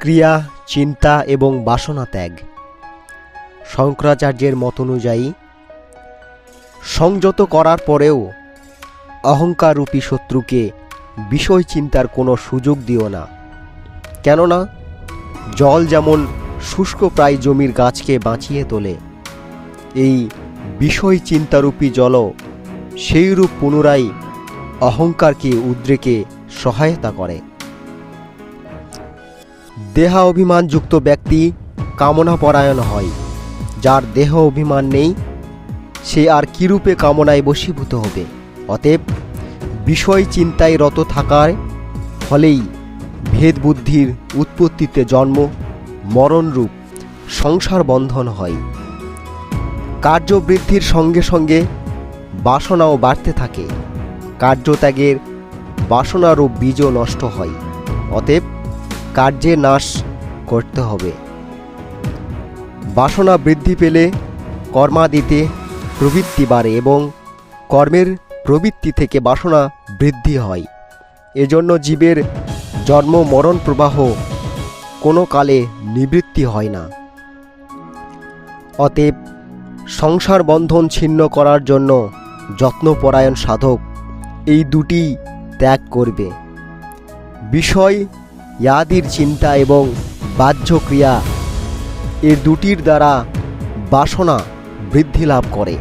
ক্রিয়া চিন্তা এবং বাসনা ত্যাগ। শঙ্করাচার্যের মত অনুযায়ী, সংযত করার পরেও অহংকাররূপী শত্রুকে বিষয় চিন্তার কোনো সুযোগ দিও না। কেননা, জল যেমন শুষ্ক প্রায় জমির গাছকে বাঁচিয়ে তোলে, এই বিষয় চিন্তারূপী জলও সেইরূপ পুনরায় অহংকারকে, উদ্রেকে সহায়তা করে। দেহা অভিমানযুক্ত ব্যক্তি কামনা পরায়ণ হয়। যার দেহ অভিমান নেই, সে আর কিরূপে কামনায় বশীভূত হবে? অতএব বিষয় চিন্তায় রত থাকার ফলেই ভেদ বুদ্ধির উৎপত্তিতে জন্ম, মরণরূপ, সংসার বন্ধন হয়। কার্যবৃদ্ধির সঙ্গে সঙ্গে বাসনাও বাড়তে থাকে। কার্যত্যাগের বাসনারূপ বীজও নষ্ট হয়। অতএব কার্যের নাশ করতে হবে। বাসনা বৃদ্ধি পেলে কর্মাদিতে প্রবৃত্তি বাড়ে এবং কর্মের প্রবৃত্তি থেকে বাসনা বৃদ্ধি হয়। এজন্য জীবের জন্ম মরণ প্রবাহ কোনো কালে নিবৃত্তি হয় না। অতএব সংসার বন্ধন ছিন্ন করার জন্য যত্নপরায়ণ সাধক এই দুটি ত্যাগ করবে। বিষয় ইয়াদির চিন্তা এবং বাহ্য ক্রিয়া এর দুটির দ্বারা বাসনা বৃদ্ধি লাভ করে।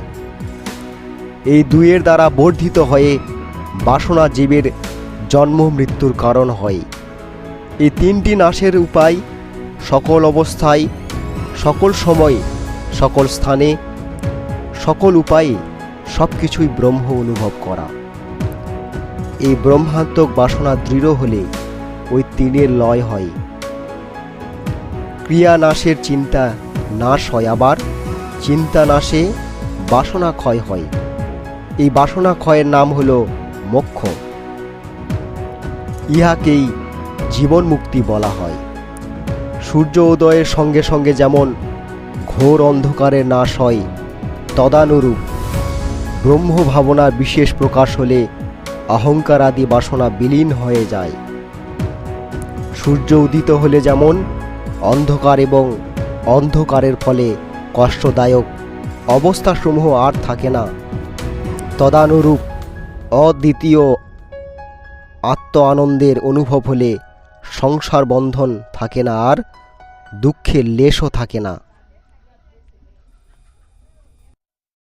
এই দুইয়ের দ্বারা বর্ধিত হয়ে বাসনা জীবের জন্ম মৃত্যুর কারণ হয়। এই তিনটি নাশের উপায় সকল অবস্থায়, সকল সময়, সকল স্থানে, সকল উপায়ে সব কিছুই ব্রহ্ম অনুভব করা। এই ব্রহ্মাত্মক বাসনা দৃঢ় হলে ওই তিনের লয় হয়। ক্রিয়া নাশের চিন্তা নাশ হয় আবার, চিন্তা নাশে বাসনা ক্ষয় হয়। এই বাসনা ক্ষয়ের নাম হল মোক্ষ। ইহাকেই জীবন মুক্তি বলা হয়। সূর্য উদয়ের সঙ্গে সঙ্গে যেমন ঘোর অন্ধকারের নাশ হয়, তদানুরূপ ব্রহ্ম ভাবনার বিশেষ প্রকাশ হলে অহংকার আদি বাসনা বিলীন হয়ে যায়। সূর্য উদিত হলে যেমন অন্ধকার এবং অন্ধকারের ফলে কষ্টদায়ক অবস্থাসমূহ আর থাকে না, তদানুরূপ অদ্বিতীয় আত্ম আনন্দের অনুভব হলে সংসার বন্ধন থাকে না আর দুঃখের লেশও থাকে না।